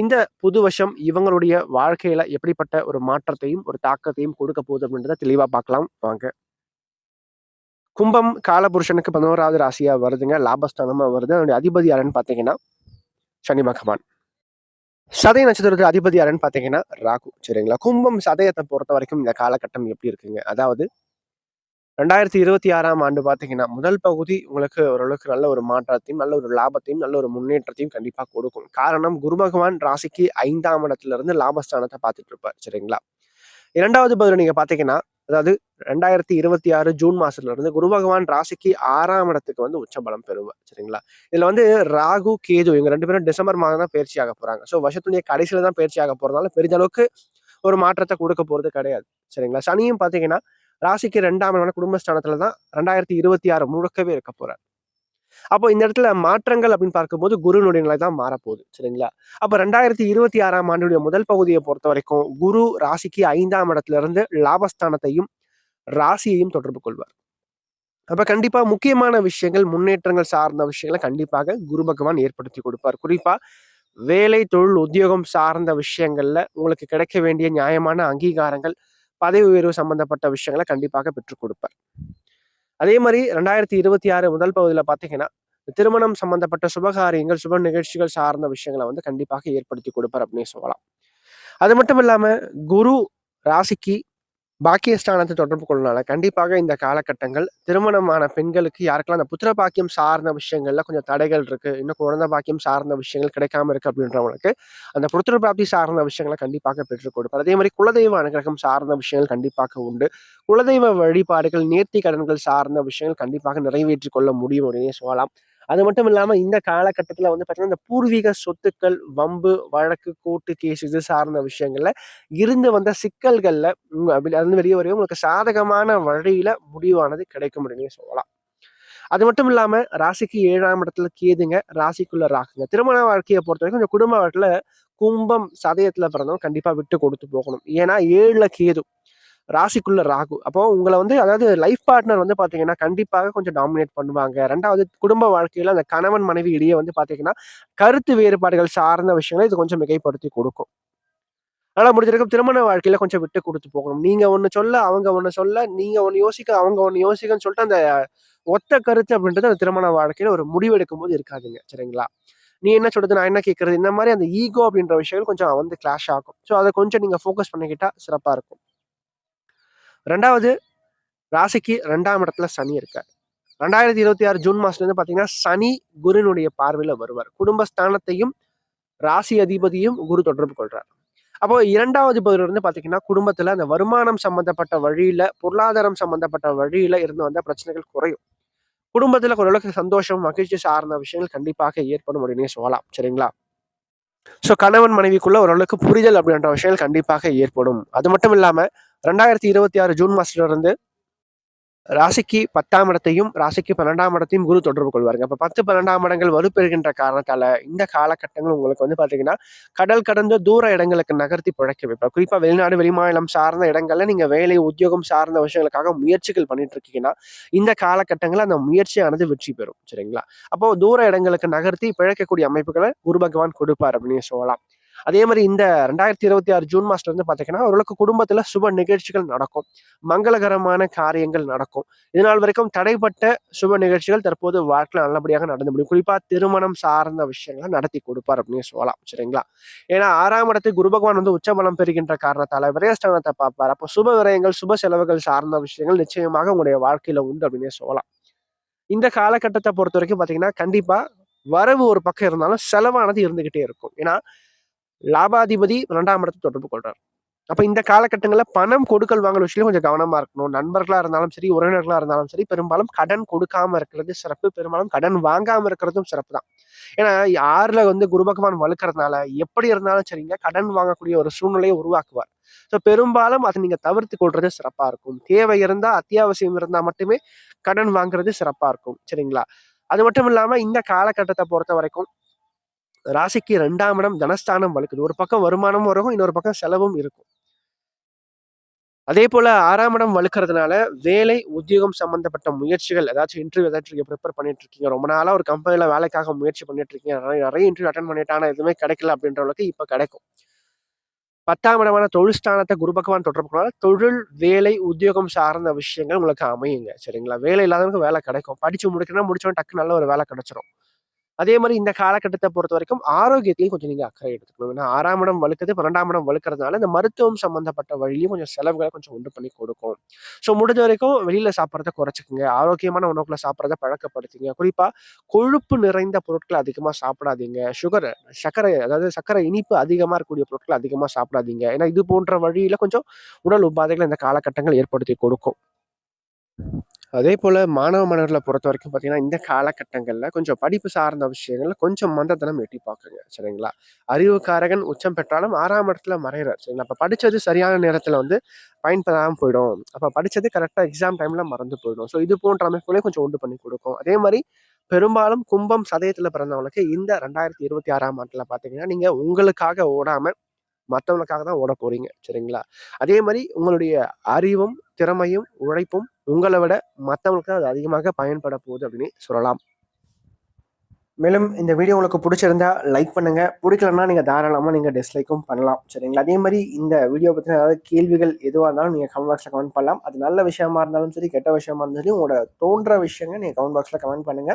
இந்த புது வருஷம் இவங்களுடைய வாழ்க்கையில எப்படிப்பட்ட ஒரு மாற்றத்தையும் ஒரு தாக்கத்தையும் கொடுக்க போகுது அப்படின்றத தெளிவா பார்க்கலாம். வாங்க. கும்பம் காலபுருஷனுக்கு பதினோராவது ராசியா வருதுங்க. லாபஸ்தானமா வருது. அதனுடைய அதிபதி யாருன்னு பாத்தீங்கன்னா சனி பகவான். சதய நட்சத்திரத்தில் அதிபதி யாருன்னு பார்த்தீங்கன்னா ராகு. சரிங்களா? கும்பம் சதயத்தை பொறுத்த வரைக்கும் இந்த காலகட்டம் எப்படி இருக்குங்க? அதாவது ரெண்டாயிரத்தி இருபத்தி ஆறாம் ஆண்டு பார்த்தீங்கன்னா முதல் பகுதி உங்களுக்கு ஓரளவுக்கு நல்ல ஒரு மாற்றத்தையும் நல்ல ஒரு லாபத்தையும் நல்ல ஒரு முன்னேற்றத்தையும் கண்டிப்பாக கொடுக்கும். காரணம் குரு பகவான் ராசிக்கு ஐந்தாம் இடத்துல இருந்து லாபஸ்தானத்தை பார்த்துட்டு இருப்பார் சரிங்களா? இரண்டாவது பதில் நீங்க பாத்தீங்கன்னா அதாவது ரெண்டாயிரத்தி இருபத்தி ஆறு ஜூன் மாசத்துல இருந்து குரு பகவான் ராசிக்கு ஆறாம் இடத்துக்கு வந்து உச்சபலம் பெறுவார் சரிங்களா? இதுல வந்து ராகு கேது இவங்க ரெண்டு பேரும் டிசம்பர் மாதம் தான் பயிற்சி ஆக போறாங்க. ஸோ வருஷத்துடைய கடைசியில தான் பயிற்சி ஆக போறதுனால பெரிதளவுக்கு ஒரு மாற்றத்தை கொடுக்க போறது கிடையாது சரிங்களா? சனியும் பாத்தீங்கன்னா ராசிக்கு ரெண்டாம் இடமான குடும்பஸ்தானத்துல தான் ரெண்டாயிரத்தி இருபத்தி ஆறு முழுக்கவே இருக்க போறார். அப்போ இந்த இடத்துல மாற்றங்கள் அப்படின்னு பார்க்கும்போது குருனுடைய நிலை தான் மாறப்போகுது சரிங்களா? அப்போ ரெண்டாயிரத்தி இருபத்தி ஆறாம் ஆண்டுடைய முதல் பகுதியை பொறுத்த வரைக்கும் குரு ராசிக்கு ஐந்தாம் இடத்துல இருந்து லாபஸ்தானத்தையும் ராசியையும் தொடர்பு கொள்வார். அப்ப கண்டிப்பா முக்கியமான விஷயங்கள் முன்னேற்றங்கள் சார்ந்த விஷயங்களை கண்டிப்பாக குரு பகவான் ஏற்படுத்தி கொடுப்பார். குறிப்பா வேலை தொழில் உத்தியோகம் சார்ந்த விஷயங்கள்ல உங்களுக்கு கிடைக்க வேண்டிய நியாயமான அங்கீகாரங்கள் பதவி உயர்வு சம்பந்தப்பட்ட விஷயங்களை கண்டிப்பாக பெற்றுக் கொடுப்பார். அதே மாதிரி ரெண்டாயிரத்தி இருபத்தி ஆறு முதல் பகுதியில் பார்த்தீங்கன்னா திருமணம் சம்பந்தப்பட்ட சுபகாரியங்கள் சுப நிகழ்ச்சிகள் சார்ந்த விஷயங்களை வந்து கண்டிப்பாக ஏற்படுத்தி கொடுப்பார் அப்படின்னு சொல்லலாம். அது மட்டும் இல்லாம குரு ராசிக்கு பாக்கியஸ்தானத்தை தொடர்பு கொள்ளனால கண்டிப்பாக இந்த காலகட்டங்கள் திருமணமான பெண்களுக்கு யாருக்கெல்லாம் அந்த புத்திர பாக்கியம் சார்ந்த விஷயங்கள்ல கொஞ்சம் தடைகள் இருக்கு இன்னும் குழந்தை பாக்கியம் சார்ந்த விஷயங்கள் கிடைக்காம இருக்கு அப்படின்றவங்களுக்கு அந்த புத்திர பிராப்தி சார்ந்த விஷயங்களை கண்டிப்பாக பெற்றுக் கொடுப்பார். அதே மாதிரி குலதெய்வ அனுகிரகம் சார்ந்த விஷயங்கள் கண்டிப்பாக உண்டு. குலதெய்வ வழிபாடுகள் நேர்த்தி கடன்கள் சார்ந்த விஷயங்கள் கண்டிப்பாக நிறைவேற்றி கொள்ள முடியும் அப்படின்னே சொல்லலாம். அது மட்டும் இல்லாமல் இந்த காலகட்டத்தில் வந்து பார்த்தீங்கன்னா இந்த பூர்வீக சொத்துக்கள் வம்பு வழக்கு கோர்ட்டு கேஸ் இது சார்ந்த விஷயங்கள்ல இருந்து வந்த சிக்கல்களில் அதுலேருந்து வெளியே வரையும் உங்களுக்கு சாதகமான வழியில முடிவானது கிடைக்கும் அப்படின்னு சொல்லலாம். அது மட்டும் இல்லாம ராசிக்கு ஏழாம் இடத்துல கேதுங்க ராசிக்குள்ள ராக்குங்க திருமண வாழ்க்கையை பொறுத்த வரைக்கும் இந்த குடும்ப வாழ்க்கையில கும்பம் சதயத்துல பிறந்தவங்க கண்டிப்பா விட்டு கொடுத்து போகணும். ஏன்னா ஏழுல கேது. ராசிக்குள்ள ராகு. அப்போ உங்களை வந்து அதாவது லைஃப் பார்ட்னர் வந்து பாத்தீங்கன்னா கண்டிப்பாக கொஞ்சம் டாமினேட் பண்ணுவாங்க. ரெண்டாவது குடும்ப வாழ்க்கையில அந்த கணவன் மனைவி இடையே வந்து பாத்தீங்கன்னா கருத்து வேறுபாடுகள் சார்ந்த விஷயங்களை இது கொஞ்சம் மிகைப்படுத்தி கொடுக்கும். ஆனால் முடிஞ்சிருக்கும் திருமண வாழ்க்கையில கொஞ்சம் விட்டு கொடுத்து போகணும். நீங்க ஒன்று சொல்ல அவங்க ஒன்று சொல்ல நீங்க ஒன்று யோசிக்க அவங்க ஒன்று யோசிக்கன்னு சொல்லிட்டு அந்த ஒத்த கருத்து அப்படின்றது அந்த திருமண வாழ்க்கையில ஒரு முடிவெடுக்கும் போது இருக்காதுங்க. சரிங்களா? நீ என்ன சொல்றது நான் என்ன கேட்கறது இந்த மாதிரி அந்த ஈகோ அப்படின்ற விஷயங்கள் கொஞ்சம் வந்து கிளாஷ் ஆகும். ஸோ அதை கொஞ்சம் நீங்க ஃபோக்கஸ் பண்ணிக்கிட்டா சிறப்பா இருக்கும். ரெண்டாவது ராசிக்கு ரெண்டாம் இடத்துல சனி இருக்கார். ரெண்டாயிரத்தி இருபத்தி ஆறு ஜூன் மாசத்துல இருந்து பாத்தீங்கன்னா சனி குருனுடைய பார்வையில வருவார். குடும்பஸ்தானத்தையும் ராசி அதிபதியும் குரு தொடர்பு கொள்றார். அப்போ இரண்டாவது பகுதியில இருந்து பாத்தீங்கன்னா குடும்பத்துல அந்த வருமானம் சம்பந்தப்பட்ட வழியில பொருளாதாரம் சம்பந்தப்பட்ட வழியில இருந்து வந்த பிரச்சனைகள் குறையும். குடும்பத்துல ஓரளவுக்கு சந்தோஷம் மகிழ்ச்சி சார்ந்த விஷயங்கள் கண்டிப்பாக ஏற்படும் அப்படின்னு சொல்லலாம். சரிங்களா? ஸோ கணவன் மனைவிக்குள்ள ஓரளவுக்கு புரிதல் அப்படின்ற விஷயங்கள் கண்டிப்பாக ஏற்படும். அது மட்டும் இல்லாம ரெண்டாயிரத்தி இருபத்தி ஆறு ஜூன் மாசத்துல இருந்து ராசிக்கு பத்தாம் இடத்தையும் ராசிக்கு பன்னெண்டாம் இடத்தையும் குரு தொடர்பு கொள்வாருங்க. அப்ப பத்து பன்னெண்டாம் இடங்கள் வலுப்பெறுகின்ற காரணத்தால இந்த காலகட்டங்கள் உங்களுக்கு வந்து பாத்தீங்கன்னா கடல் கடந்த தூர இடங்களுக்கு நகர்த்தி பிழைக்க வைப்பா குறிப்பா வெளிநாடு வெளிமாநிலம் சார்ந்த இடங்கள்ல நீங்க வேலை உத்தியோகம் சார்ந்த விஷயங்களுக்காக முயற்சிகள் பண்ணிட்டு இருக்கீங்கன்னா இந்த காலகட்டங்களில் அந்த முயற்சியானது வெற்றி பெறும். சரிங்களா? அப்போ தூர இடங்களுக்கு நகர்த்தி பிழைக்கக்கூடிய அமைப்புகளை குரு பகவான் கொடுப்பார் அப்படின்னு சொல்லலாம். அதே மாதிரி இந்த ரெண்டாயிரத்தி இருபத்தி ஆறு ஜூன் மாசத்துல இருந்து பாத்தீங்கன்னா ஓரளவுக்கு குடும்பத்துல சுப நிகழ்ச்சிகள் நடக்கும். மங்களகரமான காரியங்கள் நடக்கும். இதனால் வரைக்கும் தடைப்பட்ட சுப நிகழ்ச்சிகள் தற்போது வாழ்க்கையில் நல்லபடியாக நடந்து முடியும். குறிப்பா திருமணம் சார்ந்த விஷயங்களை நடத்தி கொடுப்பார் அப்படின்னு சொல்லலாம். சரிங்களா? ஏன்னா ஆறாம் இடத்தை குரு பகவான் வந்து உச்சபலம் பெறுகின்ற காரணத்தால விரயஸ்தானத்தை பார்ப்பார். அப்போ சுப விரயங்கள் சுப செலவுகள் சார்ந்த விஷயங்கள் நிச்சயமாக உங்களுடைய வாழ்க்கையில உண்டு அப்படின்னே சொல்லலாம். இந்த காலகட்டத்தை பொறுத்த வரைக்கும் பாத்தீங்கன்னா கண்டிப்பா வரவு ஒரு பக்கம் இருந்தாலும் செலவானது இருந்துகிட்டே இருக்கும். ஏன்னா லாபாதிபதி இரண்டாம் இடத்தை தொடர்பு கொள்றார். அப்ப இந்த காலகட்டங்களில் பணம் கொடுக்கல் வாங்கல் விஷயம் கொஞ்சம் கவனமா இருக்கணும். நண்பர்களா இருந்தாலும் சரி உறவினர்களா இருந்தாலும் சரி பெரும்பாலும் கடன் கொடுக்காம இருக்கிறது சிறப்பு. பெரும்பாலும் கடன் வாங்காம இருக்கிறதும் சிறப்பு தான். ஏன்னா யாருல வந்து குரு பகவான் வலுக்கிறதுனால எப்படி இருந்தாலும் சரிங்க கடன் வாங்கக்கூடிய ஒரு சூழ்நிலையை உருவாக்குவார். ஸோ பெரும்பாலும் அதை நீங்க தவிர்த்து கொள்றது சிறப்பா இருக்கும். தேவை இருந்தா அத்தியாவசியம் இருந்தா மட்டுமே கடன் வாங்குறது சிறப்பா இருக்கும். சரிங்களா? அது மட்டும் இல்லாம இந்த காலகட்டத்தை பொறுத்த வரைக்கும் ராசிக்கு ரெண்டாம் இடம் தனஸ்தானம் வளர்க்குது ஒரு பக்கம் வருமானமும் இருக்கும் இன்னொரு பக்கம் செலவும் இருக்கும். அதே போல ஆறாம் இடம் வலுக்கிறதுனால வேலை உத்தியோகம் சம்பந்தப்பட்ட முயற்சிகள் ஏதாச்சும் இன்டர்வியூ ஏதாச்சும் ப்ரிப்பேர் பண்ணிட்டு இருக்கீங்க. ரொம்ப நாளா ஒரு கம்பெனியில் வேலைக்காக முயற்சி பண்ணிட்டு இருக்கீங்க. நிறைய நிறைய இன்டர்வியூ அட்டன் பண்ணிட்டு ஆனா எதுவுமே கிடைக்கல அப்படின்ற அளவுக்கு இப்ப கிடைக்கும். பத்தாம் இடமான தொழில் ஸ்தானத்தை குரு பகவான் தொடர்புனால தொழில் வேலை உத்தியோகம் சார்ந்த விஷயங்கள் உங்களுக்கு அமையுங்க. சரிங்களா? வேலை இல்லாதவங்களுக்கு வேலை கிடைக்கும். படிச்சு முடிக்கணும் முடிச்சோம் டக்கு நல்ல ஒரு வேலை கிடைச்சிரும். அதே மாதிரி இந்த காலகட்டத்தை பொறுத்த வரைக்கும் ஆரோக்கியத்தையும் கொஞ்சம் நீங்கள் அக்கறை எடுத்துக்கணும். ஏன்னா ஆறாம் இடம் வலுக்குது பன்னெண்டாம் இடம் வலுக்கிறதுனால இந்த மருத்துவம் சம்பந்தப்பட்ட வழியிலையும் கொஞ்சம் செலவுகளை கொஞ்சம் உண்டு பண்ணி கொடுக்கும். ஸோ முடிஞ்ச வரைக்கும் வெளியில் சாப்பிட்றத குறைச்சிக்கோங்க. ஆரோக்கியமான உணவுகளை சாப்பிட்றத பழக்கப்படுத்திங்க. குறிப்பாக கொழுப்பு நிறைந்த பொருட்களை அதிகமாக சாப்பிடாதீங்க. சுகர் சர்க்கரை அதாவது சர்க்கரை இனிப்பு அதிகமாக இருக்கக்கூடிய பொருட்களை அதிகமாக சாப்பிடாதீங்க. ஏன்னா இது போன்ற வழியில் கொஞ்சம் உடல் உபாதைகளை இந்த காலகட்டங்கள் ஏற்படுத்தி கொடுக்கும். அதே போல் மாணவ மாணவர்களை பொறுத்த வரைக்கும் பார்த்தீங்கன்னா, இந்த காலகட்டங்களில் கொஞ்சம் படிப்பு சார்ந்த விஷயங்கள்ல கொஞ்சம் மந்தத்தனம் எட்டி பார்க்குங்க. சரிங்களா? அறிவுக்காரகன் உச்சம் பெற்றாலும் ஆறாம் இடத்துல மறையிறார். சரிங்களா? அப்போ படித்தது சரியான நேரத்தில் வந்து பயன்படாமல் போயிடும். அப்போ படித்தது கரெக்டாக எக்ஸாம் டைமில் மறந்து போயிடும். ஸோ இது போன்ற அமைப்புகளே கொஞ்சம் உண்டு பண்ணி கொடுக்கும். அதே மாதிரி பெரும்பாலும் கும்பம், சதயத்தில் பிறந்தவங்களுக்கு இந்த 2026ஆம் ஆண்டுல பார்த்தீங்கன்னா, நீங்கள் உங்களுக்காக ஓடாமல் மற்றவங்களுக்காக தான் ஓட போறீங்க. சரிங்களா? அதே மாதிரி உங்களுடைய அறிவும், திறமையும், உழைப்பும் உங்களை விட மற்றவங்களுக்கு அது அதிகமாக பயன்பட போகுது அப்படின்னு சொல்லலாம். மேலும் இந்த வீடியோ உங்களுக்கு பிடிச்சிருந்தா லைக் பண்ணுங்க. பிடிக்கலன்னா நீங்க தாராளமாக நீங்க டிஸ்லைக்கும் பண்ணலாம். சரிங்களா? அதே மாதிரி இந்த வீடியோ பற்றின ஏதாவது கேள்விகள் எதுவாக இருந்தாலும் நீங்க கமெண்ட் பாக்ஸில் கமெண்ட் பண்ணலாம். அது நல்ல விஷயமா இருந்தாலும் சரி, கெட்ட விஷயமா இருந்தாலும் சரி, உங்களோட தோன்ற விஷயங்கள் நீங்க கமெண்ட் பாக்ஸில் கமெண்ட் பண்ணுங்க.